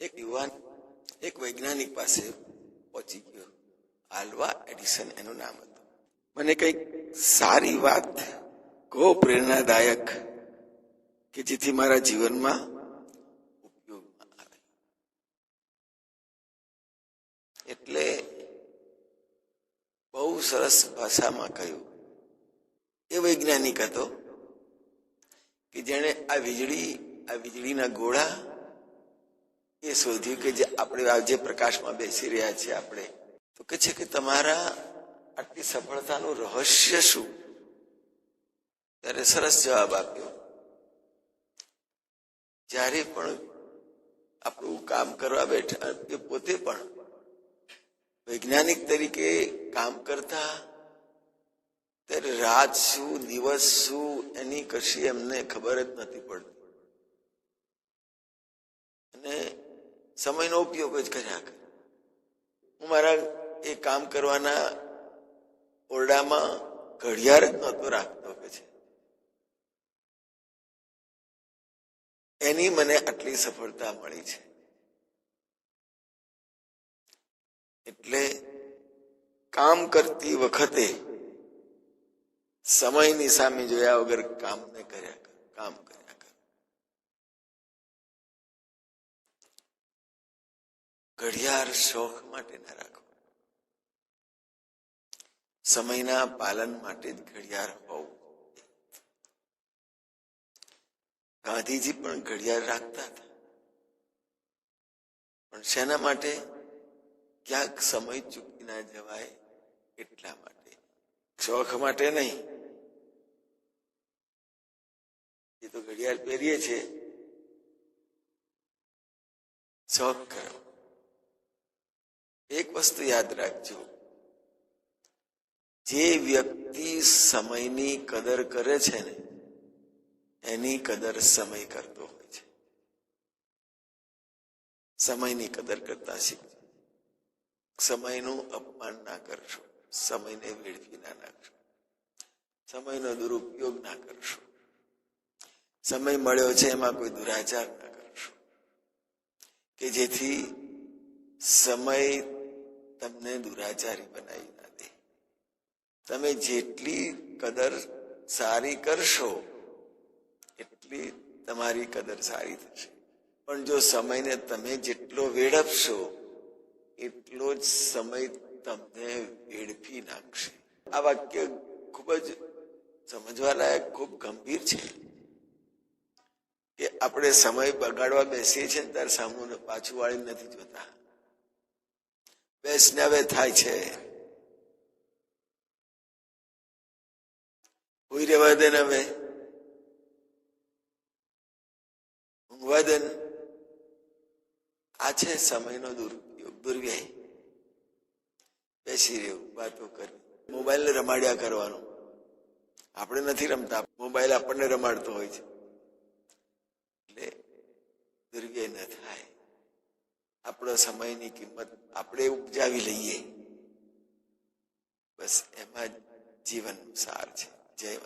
એક યુવાન એક વૈજ્ઞાનિક પાસે પહોંચી ગયો આલ્વા એડિસન એનું નામ હતું મને કંઈક સારી વાત કહો પ્રેરણાદાયક કે જેથી મારા જીવનમાં ઉપયોગમાં આવે એટલે બહુ સરસ ભાષામાં કહ્યું એ વૈજ્ઞાનિક હતો કે જેણે આ વીજળી આ વીજળીના ગોળા એ શોધ્યું કે જે આપણે જે પ્રકાશમાં બેસી રહ્યા છીએ આપણે, તો કે છે કે તમારા આટલી સફળતાનું રહસ્ય શું? ત્યારે સરસ જવાબ આપ્યો, જ્યારે પણ આપણું કામ કરવા બેઠા કે પોતે પણ વૈજ્ઞાનિક તરીકે કામ કરતા, ત્યારે રાત શું, દિવસ શું, એની કશી એમને ખબર જ નથી પડતી. સમયનો ઉપયોગ જ કર્યા કરે. હું મારા એ કામ કરવાના ઓરડામાં ઘડિયાળ જ નહોતો રાખતો કે છે. એની મને આટલી સફળતા મળી છે. એટલે કામ કરતી વખતે સમયની સામે જોયા વગર કામ ને કર્યા કર, કામ કર્યા ઘડિયાળ શોખ માટે ના રાખો. સમયના પાલન માટે જ ઘડિયાળ હોવું. ગાંધીજી પણ ઘડિયાળ રાખતા હતા. પણ શેના માટે? ક્યાંક સમય ચૂકી ના જવાય એટલા માટે. શોખ માટે નહીં. એ તો ઘડિયાળ પહેરીએ છીએ. શોખ કરો. એક વસ્તુ યાદ રાખજો. જે વ્યક્તિ સમયની કદર કરે છે ને, એની કદર સમય કરતો હોય છે. સમયની કદર કરતા શીખજો. સમયનું અપમાન ના કરશો. સમયને વેડફી ના નાખશો. સમયનો દુરુપયોગ ના કરશો. સમય મળ્યો છે એમાં કોઈ દુરાચાર ના કરશો. કે જેથી સમય તમને દુરાચારી બનાવી ના દે તમે જેટલી કદર સારી કરશો, એટલી તમારી કદર સારી થશે. પણ જો સમયને તમે જેટલો વેડપશો એટલો જ સમય તમને વેડફી નાખશે. આ વાક્ય ખૂબ જ સમજવા લાયક ખૂબ ગંભીર છે. કે આપણે સમય બગાડવા બેસીએ છીએ ત્યારે સામું પાછું વાળી નથી જોતા. હવે થાય છે. કોઈ રેવા દે ને હવે. ઊંઘવા દે આ છે સમયનો દુરુપયોગ દુર્વ્યય. બેસી રહેવું, વાતો કરવી. મોબાઈલ રમાડ્યા કરવાનું. આપણે નથી રમતા. મોબાઈલ આપણને રમાડતો હોય છે. એટલે દુર્વ્યય ન થાય. આપણો સમયની કિંમત આપણે ઉપજાવી લઈએ. બસ એમાં જ જીવન સાર છે. જય